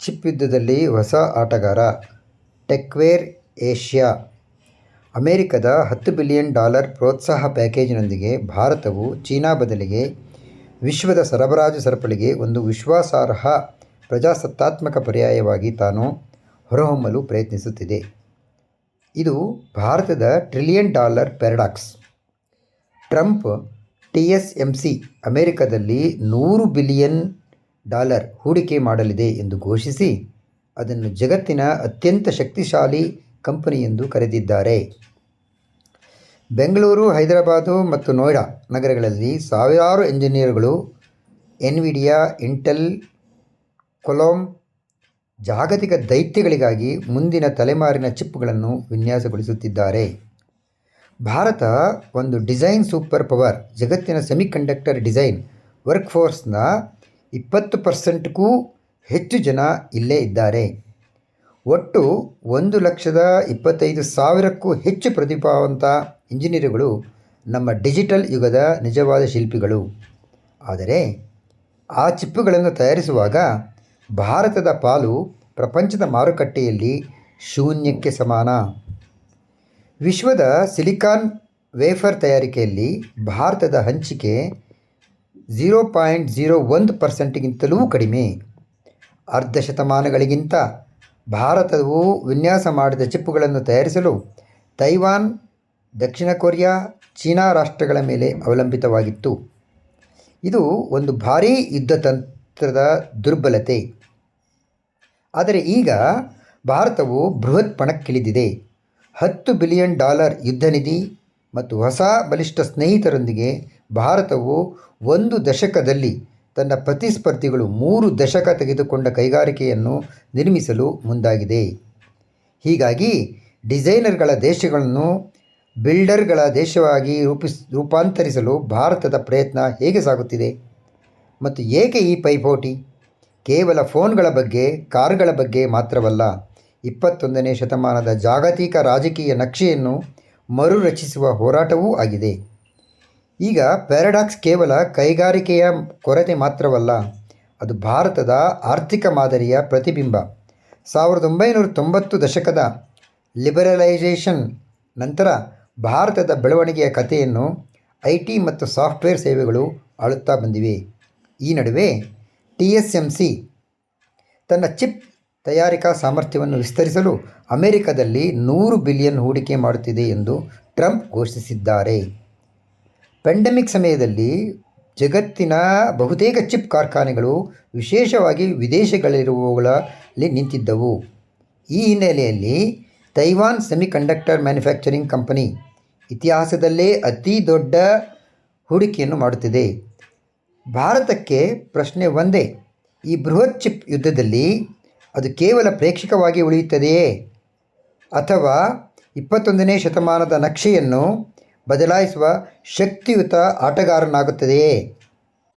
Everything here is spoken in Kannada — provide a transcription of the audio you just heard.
ಚಿಪ್ ಯುದ್ಧದಲ್ಲಿ ಹೊಸ ಆಟಗಾರ ಟೆಕ್ವೇರ್ ಏಷ್ಯಾ. ಅಮೆರಿಕದ ಹತ್ತು ಬಿಲಿಯನ್ ಡಾಲರ್ ಪ್ರೋತ್ಸಾಹ ಪ್ಯಾಕೇಜ್ನೊಂದಿಗೆ ಭಾರತವು ಚೀನಾ ಬದಲಿಗೆ ವಿಶ್ವದ ಸರಬರಾಜು ಸರಪಳಿಗೆ ಒಂದು ವಿಶ್ವಾಸಾರ್ಹ, ಪ್ರಜಾಸತ್ತಾತ್ಮಕ ಪರ್ಯಾಯವಾಗಿ ತಾನು ಹೊರಹೊಮ್ಮಲು ಪ್ರಯತ್ನಿಸುತ್ತಿದೆ. ಇದು ಭಾರತದ trillion dollar paradox. Trump T S M C, ಅಮೆರಿಕದಲ್ಲಿ ನೂರು ಬಿಲಿಯನ್ ಡಾಲರ್ ಹೂಡಿಕೆ ಮಾಡಲಿದೆ ಎಂದು ಘೋಷಿಸಿ, ಅದನ್ನು ಜಗತ್ತಿನ ಅತ್ಯಂತ ಶಕ್ತಿಶಾಲಿ ಕಂಪನಿ ಎಂದು ಕರೆದಿದ್ದಾರೆ. ಬೆಂಗಳೂರು, ಹೈದರಾಬಾದು ಮತ್ತು ನೋಯ್ಡಾ ನಗರಗಳಲ್ಲಿ ಸಾವಿರಾರು ಎಂಜಿನಿಯರ್ಗಳು, ಎನ್ವಿಡಿಯಾ, ಇಂಟೆಲ್ ಕೊಲೋಮ್ ಜಾಗತಿಕ ದೈತ್ಯಗಳಿಗಾಗಿ ಮುಂದಿನ ತಲೆಮಾರಿನ ಚಿಪ್ಗಳನ್ನು ವಿನ್ಯಾಸಗೊಳಿಸುತ್ತಿದ್ದಾರೆ. ಭಾರತ ಒಂದು ಡಿಸೈನ್ ಸೂಪರ್ ಪವರ್, ಜಗತ್ತಿನ ಸೆಮಿಕಂಡಕ್ಟರ್ ಡಿಸೈನ್ ವರ್ಕ್ಫೋರ್ಸ್ನ ಇಪ್ಪತ್ತು ಪರ್ಸೆಂಟ್ಗೂ ಹೆಚ್ಚು ಜನ ಇಲ್ಲೇ ಇದ್ದಾರೆ. ಒಟ್ಟು ಒಂದು ಲಕ್ಷದ ಇಪ್ಪತ್ತೈದು ಸಾವಿರಕ್ಕೂ ಹೆಚ್ಚು ಪ್ರತಿಭಾವಂತ ಇಂಜಿನಿಯರುಗಳು ನಮ್ಮ ಡಿಜಿಟಲ್ ಯುಗದ ನಿಜವಾದ ಶಿಲ್ಪಿಗಳು. ಆದರೆ ಆ ಚಿಪ್ಪುಗಳನ್ನು ತಯಾರಿಸುವಾಗ ಭಾರತದ ಪಾಲು ಪ್ರಪಂಚದ ಮಾರುಕಟ್ಟೆಯಲ್ಲಿ ಶೂನ್ಯಕ್ಕೆ ಸಮಾನ. ವಿಶ್ವದ ಸಿಲಿಕಾನ್ ವೇಫರ್ ತಯಾರಿಕೆಯಲ್ಲಿ ಭಾರತದ ಹಂಚಿಕೆ ಝೀರೋ ಪಾಯಿಂಟ್ ಝೀರೋ ಒಂದು ಪರ್ಸೆಂಟ್ಗಿಂತಲೂ ಕಡಿಮೆ. ಅರ್ಧ ಶತಮಾನಗಳಿಗಿಂತ ಭಾರತವು ವಿನ್ಯಾಸ ಮಾಡಿದ ಚಿಪ್ಪುಗಳನ್ನು ತಯಾರಿಸಲು ತೈವಾನ್, ದಕ್ಷಿಣ ಕೊರಿಯಾ, ಚೀನಾ ರಾಷ್ಟ್ರಗಳ ಮೇಲೆ ಅವಲಂಬಿತವಾಗಿತ್ತು. ಇದು ಒಂದು ಭಾರೀ ಯುದ್ಧ ತಂತ್ರದ ದುರ್ಬಲತೆ. ಆದರೆ ಈಗ ಭಾರತವು ಬೃಹತ್ ಪಣಕ್ಕಿಳಿದಿದೆ. ಹತ್ತು ಬಿಲಿಯನ್ ಡಾಲರ್ ಯುದ್ಧ ನಿಧಿ ಮತ್ತು ಹೊಸ ಬಲಿಷ್ಠ ಸ್ನೇಹಿತರೊಂದಿಗೆ ಭಾರತವು ಒಂದು ದಶಕದಲ್ಲಿ ತನ್ನ ಪ್ರತಿಸ್ಪರ್ಧಿಗಳು ಮೂರು ದಶಕ ತೆಗೆದುಕೊಂಡ ಕೈಗಾರಿಕೆಯನ್ನು ನಿರ್ಮಿಸಲು ಮುಂದಾಗಿದೆ. ಹೀಗಾಗಿ ಡಿಸೈನರ್ಗಳ ದೇಶಗಳನ್ನು ಬಿಲ್ಡರ್ಗಳ ದೇಶವಾಗಿ ರೂಪಿಸ್, ರೂಪಾಂತರಿಸಲು ಭಾರತದ ಪ್ರಯತ್ನ ಹೇಗೆ ಸಾಗುತ್ತಿದೆ? ಮತ್ತು ಏಕೆ ಈ ಪೈಪೋಟಿ? ಕೇವಲ ಫೋನ್ಗಳ ಬಗ್ಗೆ, ಕಾರ್ಗಳ ಬಗ್ಗೆ ಮಾತ್ರವಲ್ಲ, ಇಪ್ಪತ್ತೊಂದನೇ ಶತಮಾನದ ಜಾಗತಿಕ ರಾಜಕೀಯ ನಕ್ಷೆಯನ್ನು ಮರುರಚಿಸುವ ಹೋರಾಟವೂ ಆಗಿದೆ. ಈಗ ಪ್ಯಾರಡಾಕ್ಸ್ ಕೇವಲ ಕೈಗಾರಿಕೆಯ ಕೊರತೆ ಮಾತ್ರವಲ್ಲ, ಅದು ಭಾರತದ ಆರ್ಥಿಕ ಮಾದರಿಯ ಪ್ರತಿಬಿಂಬ. ಸಾವಿರದ ಒಂಬೈನೂರ ತೊಂಬತ್ತು ದಶಕದ ಲಿಬರಲೈಸೇಷನ್ ನಂತರ ಭಾರತದ ಬೆಳವಣಿಗೆಯ ಕಥೆಯನ್ನು ಐ ಟಿ ಮತ್ತು ಸಾಫ್ಟ್ವೇರ್ ಸೇವೆಗಳು ಆಳುತ್ತಾ ಬಂದಿವೆ. ಈ ನಡುವೆ ಟಿ ಎಸ್ ಎಂ ಸಿ ತನ್ನ ಚಿಪ್ ತಯಾರಿಕಾ ಸಾಮರ್ಥ್ಯವನ್ನು ವಿಸ್ತರಿಸಲು ಅಮೆರಿಕದಲ್ಲಿ ನೂರು ಬಿಲಿಯನ್ ಹೂಡಿಕೆ ಮಾಡುತ್ತಿದೆ ಎಂದು ಟ್ರಂಪ್ ಘೋಷಿಸಿದ್ದಾರೆ. ಪೆಂಡೆಮಿಕ್ ಸಮಯದಲ್ಲಿ ಜಗತ್ತಿನ ಬಹುತೇಕ ಚಿಪ್ ಕಾರ್ಖಾನೆಗಳು ವಿಶೇಷವಾಗಿ ವಿದೇಶಗಳಲ್ಲಿರುವವುಗಳಲ್ಲಿ ನಿಂತಿದ್ದವು. ಈ ಹಿನ್ನೆಲೆಯಲ್ಲಿ ತೈವಾನ್ ಸೆಮಿಕಂಡಕ್ಟರ್ ಮ್ಯಾನುಫ್ಯಾಕ್ಚರಿಂಗ್ ಕಂಪನಿ ಇತಿಹಾಸದಲ್ಲೇ ಅತಿ ದೊಡ್ಡ ಹೂಡಿಕೆಯನ್ನು ಮಾಡುತ್ತಿದೆ. ಭಾರತಕ್ಕೆ ಪ್ರಶ್ನೆ ಒಂದೇ, ಈ ಬೃಹತ್ ಚಿಪ್ ಯುದ್ಧದಲ್ಲಿ ಅದು ಕೇವಲ ಪ್ರೇಕ್ಷಕವಾಗಿ ಉಳಿಯುತ್ತದೆಯೇ? ಅಥವಾ ಇಪ್ಪತ್ತೊಂದನೇ ಶತಮಾನದ ನಕ್ಷೆಯನ್ನು ಬದಲಾಯಿಸುವ ಶಕ್ತಿಯುತ ಆಟಗಾರನಾಗುತ್ತದೆಯೇ?